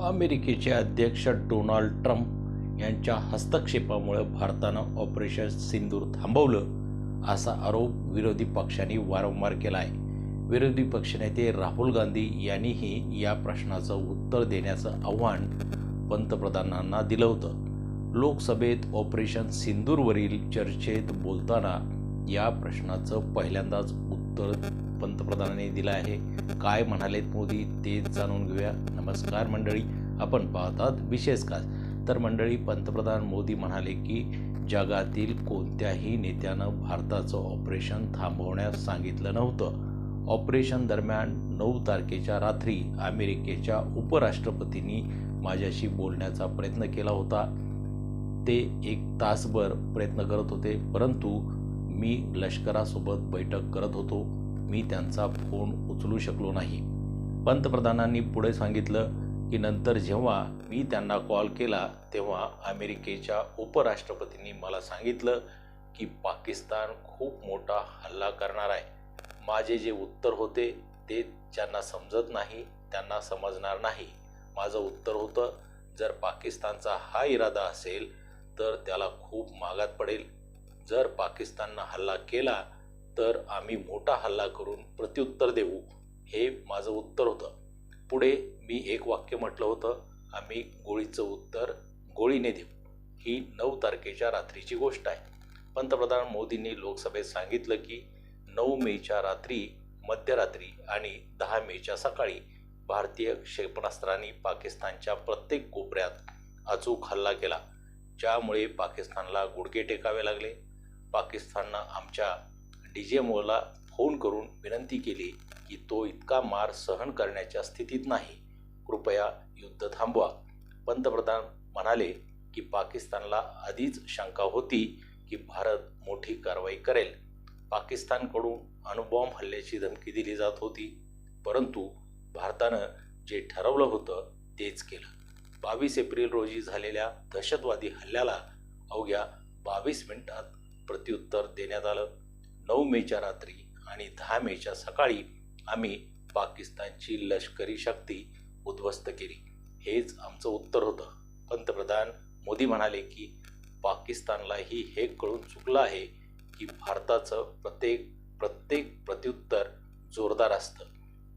अमेरिकेचे अध्यक्ष Donald Trump यांच्या हस्तक्षेपामुळे भारतानं ऑपरेशन सिंदूर थांबवलं असा आरोप विरोधी पक्षांनी वारंवार केला आहे विरोधी पक्षनेते राहुल गांधी यांनीही या प्रश्नाचं उत्तर देण्याचं आव्हान पंतप्रधानांना दिलं होतं. लोकसभेत ऑपरेशन सिंदूरवरील चर्चेत बोलताना या प्रश्नाचं पहिल्यांदाच उत्तर पंतप्रधानांनी दिलं आहे. काय म्हणालेत मोदी ते जाणून घेऊया. नमस्कार मंडळी आपण पाहतात विशेष का तर मंडळी पंतप्रधान मोदी म्हणाले की जगातील कोणत्याही नेत्यानं भारताचं ऑपरेशन थांबवण्यास सांगितलं नव्हतं. ऑपरेशन दरम्यान नऊ तारखेच्या रात्री अमेरिकेच्या उपराष्ट्रपतींनी माझ्याशी बोलण्याचा प्रयत्न केला होता. ते एक तासभर प्रयत्न करत होते परंतु मी लष्करासोबत बैठक करत होतो. मी त्यांचा फोन उचलू शकलो नाही. पंतप्रधानांनी पुढे सांगितलं की नंतर जेव्हा मी त्यांना कॉल केला तेव्हा अमेरिकेच्या उपराष्ट्रपतींनी मला सांगितलं की पाकिस्तान खूप मोठा हल्ला करणार आहे. माझे जे उत्तर होते ते ज्यांना समजत नाही त्यांना समजणार नाही. माझं उत्तर होतं जर पाकिस्तानचा हा इरादा असेल तर त्याला खूप मागात पडेल. जर पाकिस्ताननं हल्ला केला तर आम्ही मोठा हल्ला करून प्रत्युत्तर देऊ हे माझं उत्तर होतं. पुढे मी एक वाक्य म्हटलं होतं आम्ही गोळीचं उत्तर गोळीने देऊ. ही नऊ तारखेच्या रात्रीची गोष्ट आहे. पंतप्रधान मोदींनी लोकसभेत सांगितलं की नऊ मेच्या रात्री मध्यरात्री आणि दहा मेच्या सकाळी भारतीय क्षेपणास्त्रांनी पाकिस्तानच्या प्रत्येक कोपऱ्यात अचूक हल्ला केला. ज्यामुळे पाकिस्तानला गुडघे टेकावे लागले. पाकिस्ताननं आमच्या डी जे मोला फोन करून विनंती केली की तो इतका मार सहन करण्याच्या स्थितीत नाही. कृपया युद्ध थांबवा. पंतप्रधान म्हणाले की पाकिस्तानला आधीच शंका होती की भारत मोठी कारवाई करेल. पाकिस्तानकडून अणुबॉम्ब हल्ल्याची धमकी दिली जात होती. परंतु भारतानं जे ठरवलं होतं तेच केलं. बावीस एप्रिल रोजी झालेल्या दहशतवादी हल्ल्याला अवघ्या बावीस मिनिटात प्रत्युत्तर देण्यात आलं. नऊ मेच्या रात्री आणि दहा मेच्या सकाळी आम्ही पाकिस्तानची लष्करी शक्ती उद्ध्वस्त केली. हेच आमचं उत्तर होतं. पंतप्रधान मोदी म्हणाले की पाकिस्तानलाही हे कळून चुकलं आहे की भारताचं प्रत्येक प्रत्येक प्रत्युत्तर जोरदार असतं.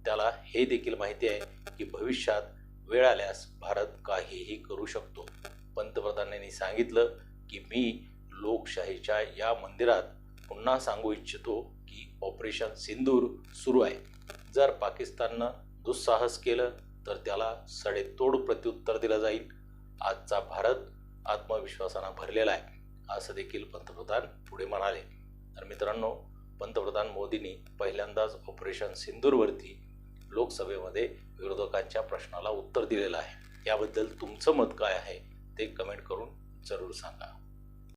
त्याला हे देखील माहिती आहे की भविष्यात वेळ आल्यास भारत काहीही करू शकतो. पंतप्रधानांनी सांगितलं की मी लोकशाहीच्या या मंदिरात पुन्हा सांगू इच्छितो की ऑपरेशन सिंदूर सुरू आहे. जर पाकिस्ताननं दुस्साहस केलं तर त्याला सडेतोड प्रत्युत्तर दिलं जाईल. आजचा भारत आत्मविश्वासानं भरलेला आहे असं देखील पंतप्रधान पुढे म्हणाले. तर मित्रांनो पंतप्रधान मोदींनी पहिल्यांदाच ऑपरेशन सिंदूरवरती लोकसभेमध्ये विरोधकांच्या प्रश्नाला उत्तर दिलेलं आहे. याबद्दल तुमचं मत काय आहे ते कमेंट करून जरूर सांगा.